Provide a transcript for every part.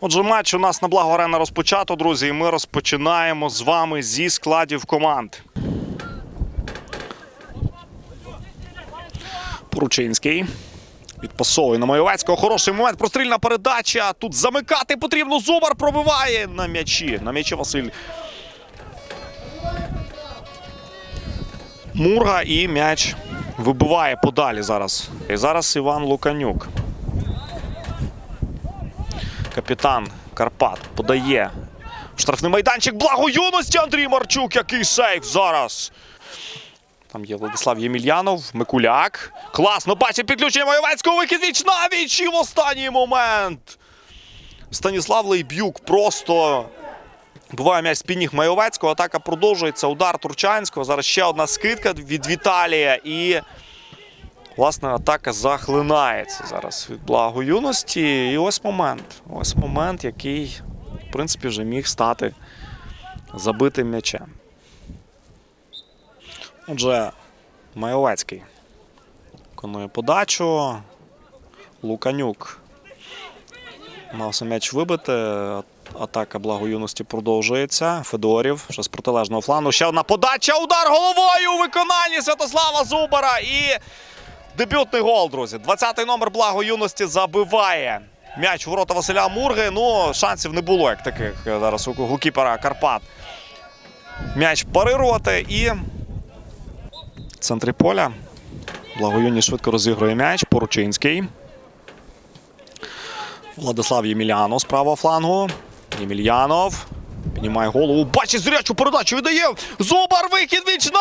Отже, матч у нас на благо арена розпочато, друзі. І ми розпочинаємо з вами зі складів команд. Поручинський. Відпасовує на Майовецького. Хороший момент. Прострільна передача. Тут замикати потрібно. Зубар пробиває на м'ячі. На м'ячі Василь. Мурга і м'яч вибиває подалі зараз. І зараз Іван Луканюк. Капітан Карпат подає штрафний майданчик. Благо юності Андрій Марчук. Який сейф зараз. Там є Владислав Ємельянов, Микуляк. Класно бачить підключення Майовецького. Вихід віч на віч. І в останній момент. Станіслав Лейбюк просто буває м'яч ніг Майовецького. Атака продовжується. Удар Турчанського. Зараз ще одна скидка від Віталія. І власне атака захлинається зараз від благо юності. І ось момент. Ось момент, який, в принципі, вже міг стати забитим м'ячем. Отже, Майовецький виконує подачу. Луканюк мався м'яч вибити. Атака благо юності продовжується. Федорів вже з протилежного флану. Ще одна подача. Удар головою у виконанні Святослава Зубара. І дебютний гол, друзі. 20-й номер благо юності забиває. М'яч у ворота Василя Мурги. Ну, шансів не було, як таких зараз у голкіпера Карпат. М'яч парирувати і в центрі поля. Благоюні швидко розігрує м'яч. Поручинський. Владислав Ємельянов з правого флангу. Ємельянов. Піднімає голову. Бачить зрячу передачу. Віддає. Зубар вихід віч на.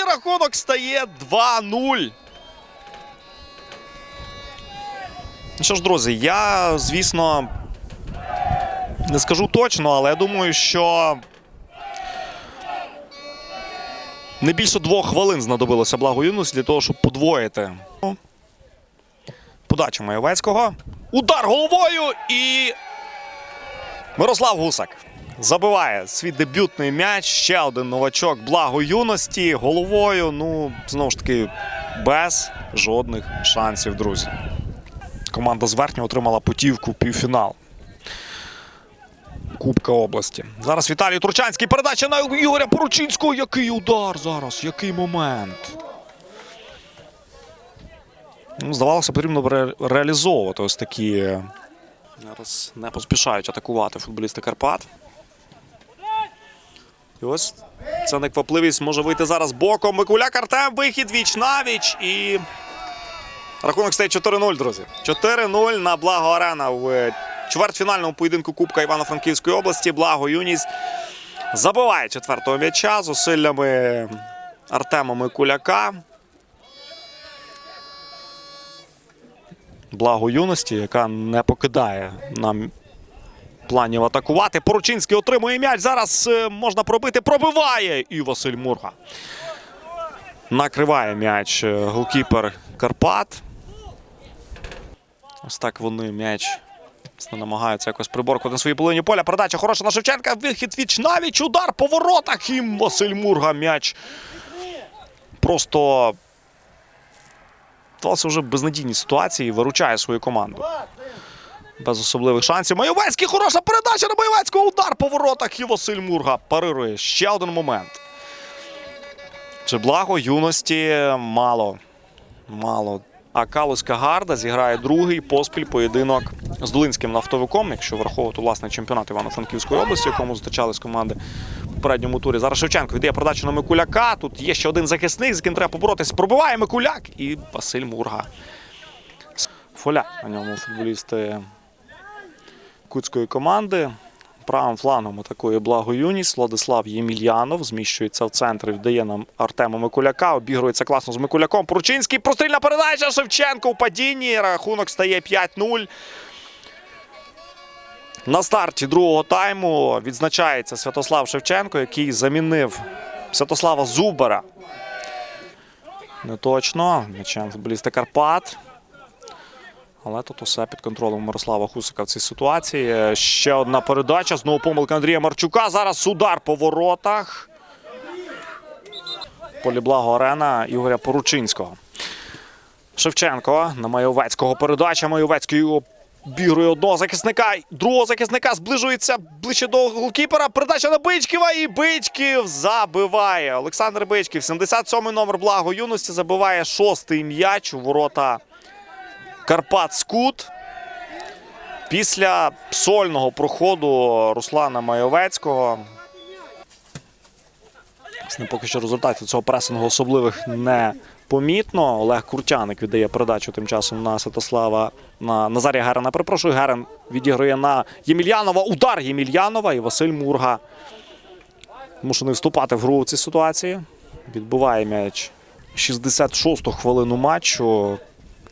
І рахунок стає 2-0. Що ж, друзі, я, звісно, не скажу точно, але я думаю, що не більше двох хвилин знадобилося благо юності для того, щоб подвоїти. Подача Маєвецького. Удар головою і Мирослав Гусак забиває свій дебютний м'яч. Ще один новачок благо юності. Головою. Ну, знову ж таки, без жодних шансів, друзі. Команда з верхнього отримала путівку в півфінал. Кубка області. Зараз Віталій Турчанський. Передача на Ігоря Поручинського. Який удар зараз? Який момент? Ну, здавалося, потрібно ре- реалізовувати ось такі. е, Зараз не поспішають атакувати футболісти Карпат. І ось ця неквапливість може вийти зараз боком. Микуляк Артем. Вихід віч на віч. І рахунок стає 4-0, друзі. 4-0 на благо арена в чвертьфінальному поєдинку Кубка Івано-Франківської області. Благо юність забиває четвертого м'яча зусиллями Артема Микуляка. Благо юності, яка не покидає нам планів атакувати. Поручинський отримує м'яч. Зараз е, можна пробити. Пробиває і Василь Мурга. Накриває м'яч е, голкіпер Карпат. Ось так вони м'яч намагаються якось приборкувати на своїй половині поля. Передача хороша на Шевченка. Вихід віч навіч. Удар по воротах. І Василь Мурга м'яч. Просто Здавалося, вже в безнадійній ситуації виручає свою команду. Без особливих шансів. Майовецький хороша передача на Майовецького. Удар по воротах. І Василь Мурга парирує. Ще один момент. Чи благо юності мало. Мало. А Калуська Гарда зіграє другий поспіль поєдинок з Долинським нафтовиком, якщо враховувати власне чемпіонат Івано-Франківської області, якому зустрічались команди в попередньому турі. Зараз Шевченко віддає передачу на Микуляка. Тут є ще один захисник, з яким треба поборотися. Пробиває Микуляк і Василь Мурга. Фоля на ньому футболісти кутської команди. Правим флангом атакує благо юність. Владислав Ємельянов зміщується в центр, віддає нам Артема Микуляка. Обігрується класно з Микуляком. Поручинський прострільна передача. Шевченко в падінні. Рахунок стає 5-0. На старті другого тайму відзначається Святослав Шевченко, який замінив Святослава Зубара. Не точно. М'ячем футболіста Карпат. Але тут усе під контролем Мирослава Хусика в цій ситуації. Ще одна передача. Знову помилка Андрія Марчука. Зараз удар по воротах. Поліблаго арена Ігоря Поручинського. Шевченко на Майовецького передача. Майовецький Обігрує одного захисника, другого захисника зближується ближче до голкіпера. Передача на Бичківа і Бичків забиває. Олександр Бичків, 77-й номер благо юності, забиває шостий м'яч у ворота Карпат Скут. Після сольного проходу Руслана Майовецького. Поки що результатів цього пресингу особливих не помітно. Олег Куртяник віддає передачу тим часом на Святослава на Назарія Герена. Перепрошую, Герен відіграє на Ємельянова. Удар Ємельянова і Василь Мурга. Змушений вступати в гру у цій ситуації. Відбиває м'яч 66-ту хвилину матчу.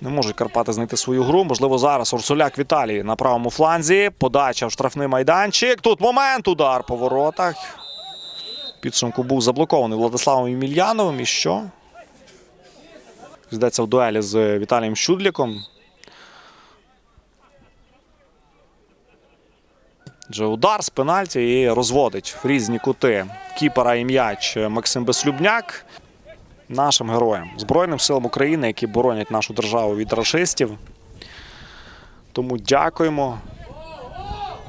Не можуть Карпати знайти свою гру. Можливо, зараз Урсуляк Віталій на правому фланзі. Подача в штрафний майданчик. Тут момент, удар по воротах. Підсумку був заблокований Владиславом Ємельяновим. І що? Йдеться в дуелі з Віталієм Щудліком. Вже удар з пенальті і розводить в різні кути кіпера і м'яч Максим Безслюбняк. Нашим героям, Збройним силам України, які боронять нашу державу від рашистів. Тому дякуємо.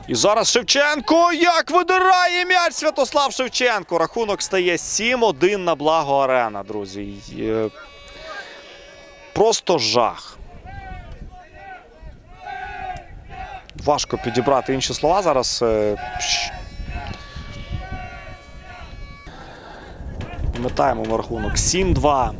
І зараз Шевченко як видирає м'яч Святослав Шевченко. Рахунок стає 7-1 на благо арена, друзі. Е, Просто жах. Важко підібрати інші слова зараз. Пам'ятаємо на рахунок 7-2.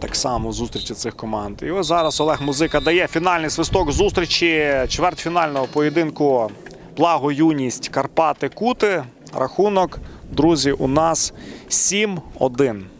Так само зустрічі цих команд. І ось зараз Олег Музика дає фінальний свисток зустрічі чвертьфінального поєдинку Благо юність Карпати Кути. Рахунок, друзі, у нас 7-1